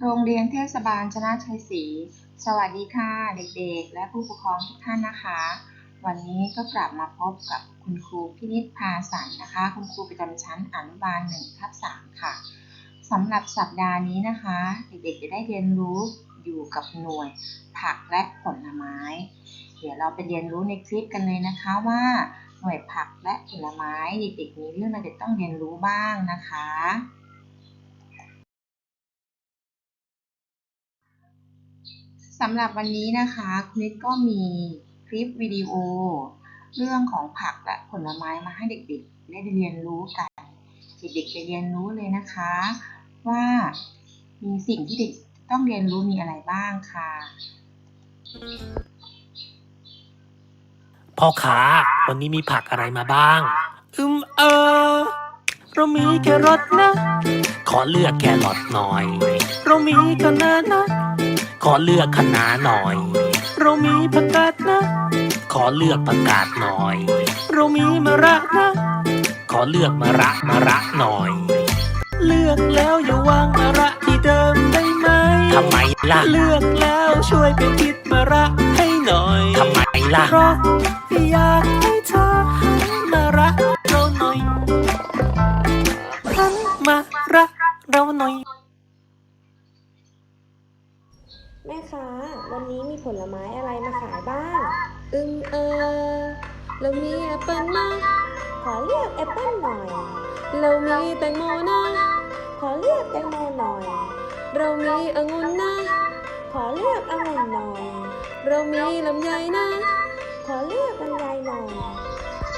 โรงเรียนเทศบาลชนะชัยศรี สวัสดีค่ะ เด็กๆ และผู้ปกครองทุกท่านนะคะ วันนี้ก็กลับมาพบกับคุณครูพินิจพาสันนะคะ คุณครูประจำชั้นอนุบาล1ทับ3ค่ะสำหรับสัปดาห์นี้นะคะ เด็กๆ จะได้เรียนรู้อยู่กับหน่วย ผักและผลไม้ เดี๋ยวเราไปเรียนรู้ในคลิปกันเลยนะคะว่า หน่วยผักและผลไม้เด็กๆมีเรื่องอะไรต้องเรียนรู้บ้างนะคะ สำหรับวันนี้นะคะคุณนิดก็มีคลิปวิดีโอ เรื่องของผักและผลไม้มาให้เด็กๆได้เรียนรู้กันเด็กๆไปเรียนรู้เลยนะคะ ว่ามีสิ่งที่เด็กต้องเรียนรู้มีอะไรบ้างค่ะ พ่อค้าวันนี้มีผักอะไรมาบ้าง อืมเออ เรามีแครอทนะ ขอเลือกแครอทหน่อย เรามีคะน้านะ ขอเลือกคะน้าหน่อย เรามีผักกาดนะ ขอเลือกผักกาดหน่อย เรามีมะระนะ ขอเลือกมะระมะระหน่อย เลือกแล้วอย่าวางมะระที่เดิมได้ไหมทำไมล่ะ เลือกแล้วช่วยไปคิดมะระให้หน่อยทำไมล่ะ เพราะอยากให้เธอหันมารักเราหน่อยหันมารักเราหน่อย แม่ค้า วันนี้มีผลไม้อะไรมาขายบ้าง อึมเออเรามีแอปเปิลนะขอเลือกแอปเปิลหน่อย เรามีแตงโมนะขอเลือกแตงโมหน่อย เรามีองุ่นนะ ขอเลือกองุ่นหน่อย เรามีลำไยนะ ขอเลือกลำไยหน่อย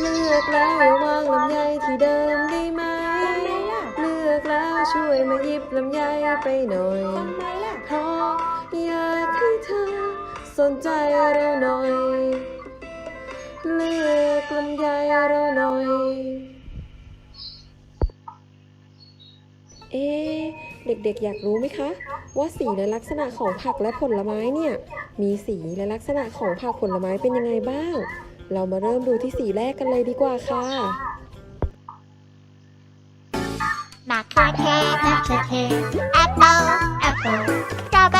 เลือกแล้วอย่าวางลำไยที่เดิมได้ไหมทำไมล่ะ เลือกแล้วช่วยมาหยิบลำไยไปหน่อยทำไมล่ะ เธอ สนใจเราหน่อย เลือกลำไยเราหน่อย เอ๊เด็กๆ อยากรู้ไหมคะ ว่าสีและลักษณะของผักและผลไม้เนี่ย มีสีและลักษณะของผักผลไม้เป็นยังไงบ้าง เรามาเริ่มดูที่สีแรกกันเลยดีกว่าค่ะมะเขือเทศมะเขือเทศแอปเปิลแอปเปิ้ล สต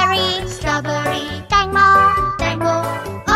รอ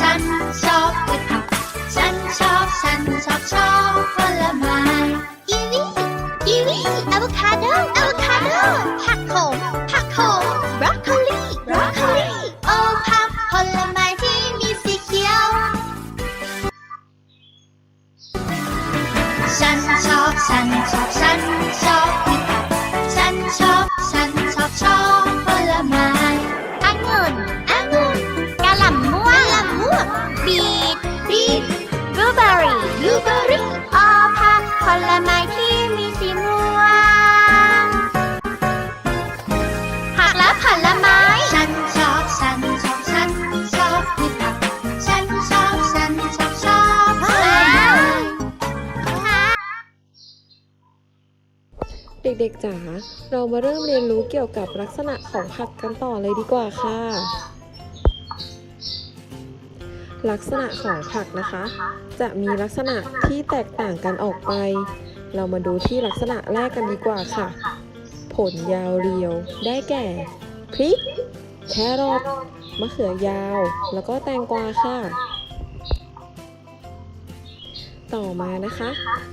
ฉันชอบกินผักฉันชอบฉันชอบชอบ ด็กๆจ๋า เรามาเริ่มเรียนรู้เกี่ยวกับลักษณะของผักกันต่อเลยดีกว่าค่ะ ลักษณะของผักนะคะ จะมีลักษณะที่แตกต่างกันออกไป เรามาดูที่ลักษณะแรกกันดีกว่าค่ะ ผลยาวเรียว ได้แก่ พริก แครอท มะเขือยาว แล้วก็แตงกวาค่ะ ต่อมานะคะ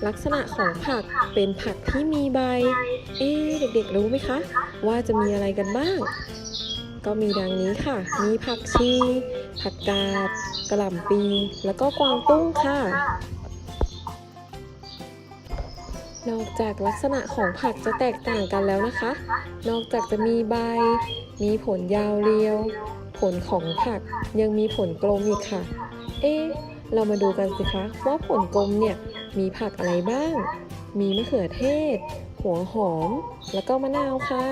ลักษณะของผักเป็นผักที่มีใบ เอ๊ะเด็กๆรู้ไหมคะ ว่าจะมีอะไรกันบ้าง ก็มีดังนี้ค่ะ มีผักชี ผักกาดกระหล่ำปี แล้วก็กวางตุ้งค่ะ นอกจากลักษณะของผักจะแตกต่างกันแล้วนะคะ นอกจากจะมีใบ มีผลยาวเรียว ผลของผักยังมีผลกลมอีกค่ะ เอ๊ะ เรามาดูกันสิคะว่าผลกลมเนี่ยมีผักอะไรบ้าง มีมะเขือเทศ หัวหอม แล้วก็มะนาวค่ะ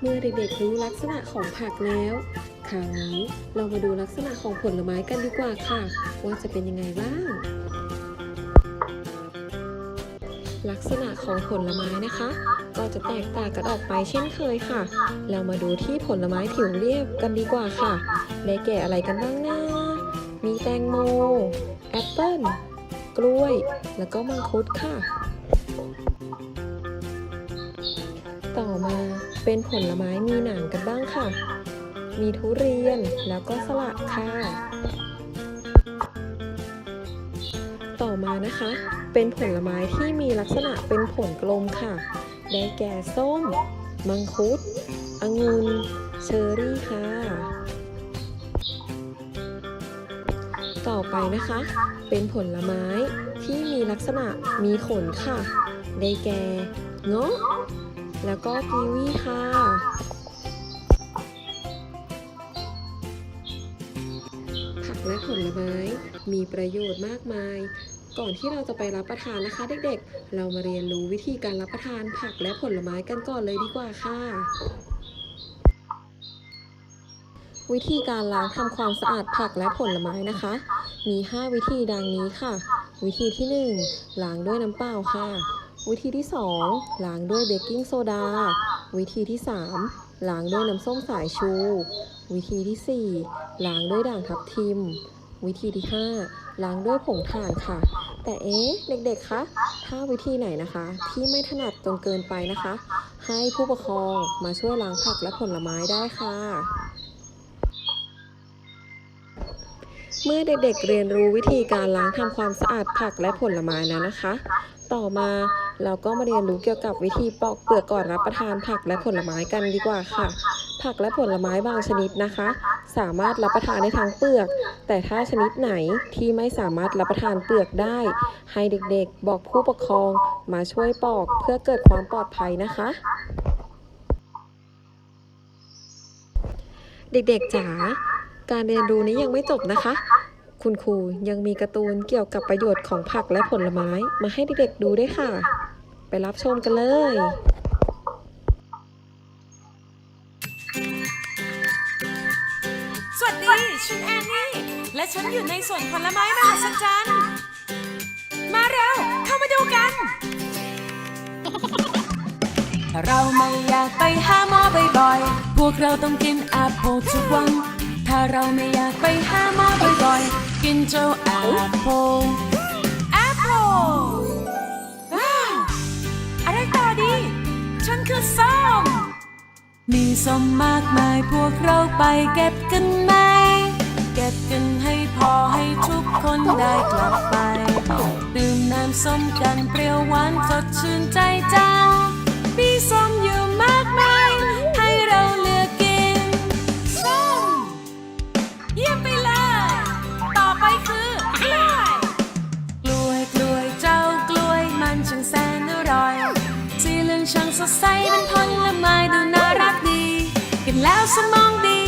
เมื่อเด็กๆรู้ลักษณะของผักแล้ว คราวนี้เรามาดูลักษณะของผลไม้กันดีกว่าค่ะ ว่าจะเป็นยังไงบ้าง ลักษณะของผลไม้นะคะ ก็จะแตกต่างกันออกไปเช่นเคยค่ะ เรามาดูที่ผลไม้ผิวเรียบกันดีกว่าค่ะ ได้แก่อะไรกันบ้างนะ มีแตงโม แอปเปิ้ล กล้วย แล้วก็มังคุดค่ะ ต่อมาเป็นผลไม้มีหนามกันบ้างค่ะ มีทุเรียนแล้วก็สละค่ะ ต่อมานะคะ เป็นผลไม้ที่มีลักษณะเป็นผลกลมค่ะ ได้แก่ส้ม มังคุด องุ่น เชอร์รี่ค่ะ ต่อไปนะคะ เป็นผลไม้ที่มีลักษณะมีขนค่ะ ได้แก่เงาะ แล้วก็กีวีค่ะ ผักและผลไม้มีประโยชน์มากมาย ก่อนที่เราจะไปรับประทานนะคะ เด็กๆ เรามาเรียนรู้วิธีการรับประทานผักและผลไม้กันก่อนเลยดีกว่าค่ะ วิธีการล้างทำความสะอาดผักและผลไม้นะคะ มี 5 วิธีดังนี้ค่ะ วิธีที่ 1 ล้างด้วยน้ำเปล่าค่ะ วิธีที่ 2 ล้างด้วยเบกกิ้งโซดา วิธีที่ 3 ล้างด้วยน้ำส้มสายชู วิธีที่ 4 ล้างด้วยด่างทับทิมวิธีที่ 5 ล้างด้วยผงถ่านค่ะ แต่เอ๊ะเด็กๆ คะ ถ้าวิธีไหนนะคะ ที่ไม่ถนัดจนเกินไปนะคะ ให้ผู้ปกครองมาช่วยล้างผักและผลไม้ได้ค่ะ เมื่อเด็กๆเรียนรู้วิธีการล้างทำความสะอาดผักและผลไม้แล้วนะคะ ต่อมาเราก็มาเรียนรู้เกี่ยวกับวิธีปอกเปลือกก่อนรับประทานผักและผลไม้กันดีกว่าค่ะ ผักและผลไม้บางชนิดนะคะ สามารถรับประทานได้ทั้งเปลือก แต่ถ้าชนิดไหนที่ไม่สามารถรับประทานเปลือกได้ ให้เด็กๆบอกผู้ปกครองมาช่วยปอกเพื่อเกิดความปลอดภัยนะคะเด็กๆจ๋า การเรียนรู้นี้ยังไม่จบนะคะ คุณครูยังมีการ์ตูนเกี่ยวกับประโยชน์ของผักและผลไม้มาให้เด็กๆดูด้วยค่ะ ไปรับชมกันเลยสวัสดีฉันแอนนี่ และฉันอยู่ในสวนผลไม้มหัศจรรย์มาเร็ว เข้ามาดูกันถ้าเราไม่อยากไปหาหมอบ่อยๆ พวกเราต้องกินแอปเปิลทุกวัน ถ้าเราไม่อยากไปหาหมอบ่อยๆ กินเจ้าแอปเปิลแอปเปิลอะไรต่อดี ฉันคือส้ม มีส้มมากมายพวกเราไปเก็บกันไหม เก็บกันให้พอให้ทุกคนได้กลับไป ดื่มน้ำส้มกันเปรี้ยวหวานสดชื่นใจจังมีส้มอยู่มากมาย สมองดี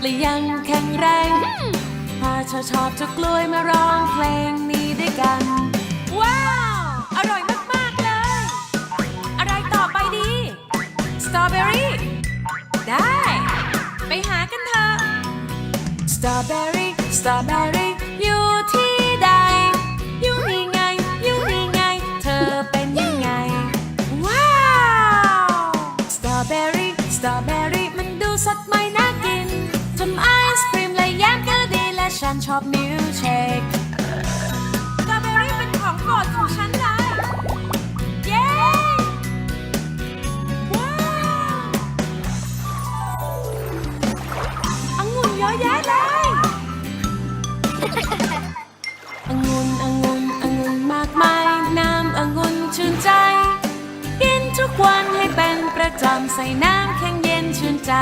และยังแข็งแรง ถ้าชอบชอบจะกล้วยมาร้องเพลงนี้ด้วยกัน ว้าว อร่อยมาก ๆ เลย อะไรต่อไปดี สตรอเบอรี่ ได้ ไปหากันเถอะ สตรอเบอรี่ สตรอเบอรี่ ชอบมิลเชคสตรอเบอรี่เป็นของโปรดของฉันเลย เย้ ว้าวองุ่นเยอะแยะเลยองุ่นองุ่นองุ่นมากมาย น้ำองุ่นชื่นใจ กินทุกวันประจำใส่น้ำแข็งเย็นชื่นใจ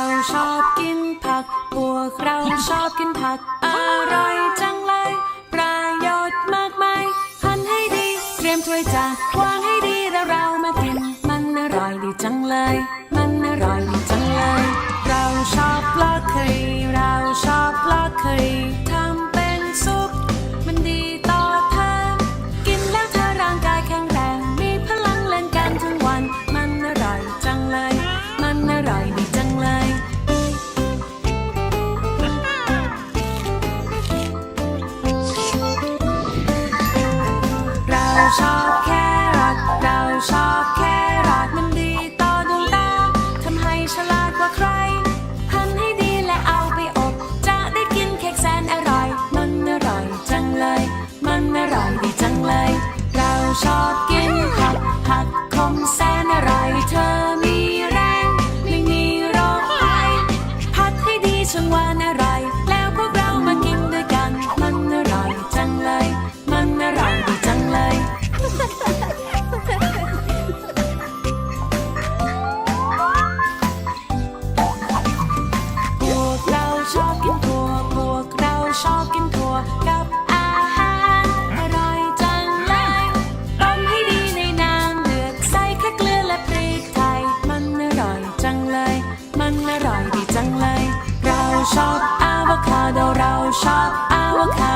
เราชอบกินผัก พวกเราชอบกินผัก อร่อยจัง เ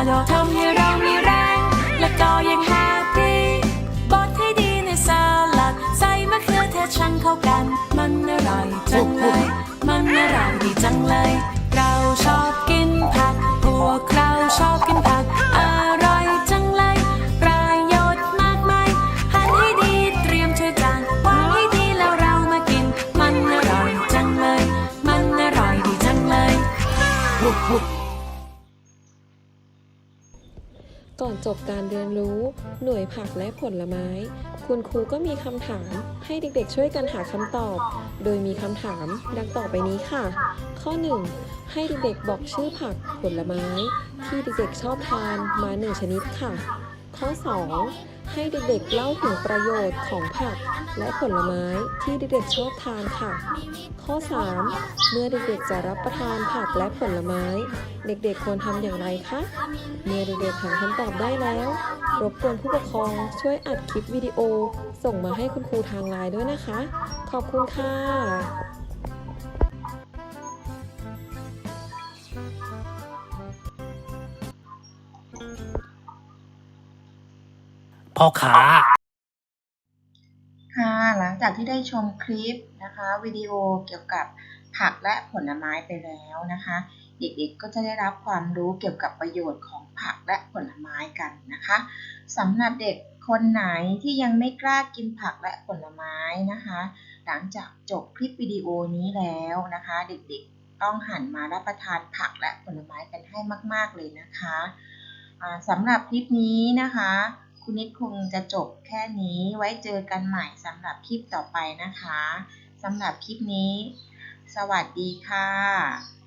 โว จบการเรียนรู้ หน่วยผักและผลไม้ คุณครูก็มีคำถามให้เด็กๆช่วยกันหาคำตอบ โดยมีคำถามดังต่อไปนี้ค่ะ ข้อ 1 ให้เด็กๆบอกชื่อผักผลไม้ ที่เด็กๆชอบทานมาหนึ่งชนิดค่ะ ข้อ 2 ให้เด็กๆเล่าถึงประโยชน์ของผักและผลไม้ที่เด็กๆชอบทานค่ะ ข้อ 3 เมื่อเด็กๆจะรับประทานผักและผลไม้ เด็กๆควรทำอย่างไรคะ เมื่อเด็กๆหาคำตอบได้แล้ว รบกวนผู้ปกครองช่วยอัดคลิปวิดีโอ ส่งมาให้คุณครูทางไลน์ด้วยนะคะ ขอบคุณค่ะ พ่อค้า ค่ะ หลังจากที่ได้ชมคลิปนะคะวิดีโอเกี่ยวกับผักและผลไม้ไปแล้วนะคะ เด็กๆก็จะได้รับความรู้เกี่ยวกับประโยชน์ของผักและผลไม้กันนะคะสำหรับเด็กคนไหนที่ยังไม่กล้ากินผักและผลไม้นะคะ หลังจากจบคลิปวิดีโอนี้แล้วนะคะ เด็กๆต้องหันมารับประทานผักและผลไม้กันให้มาก ๆเลยนะคะอ่าสำหรับคลิปนี้นะคะ คุณนิดคงจะจบแค่นี้ไว้เจอกันใหม่สำหรับคลิปต่อไปนะคะสำหรับคลิปนี้ สวัสดีค่ะ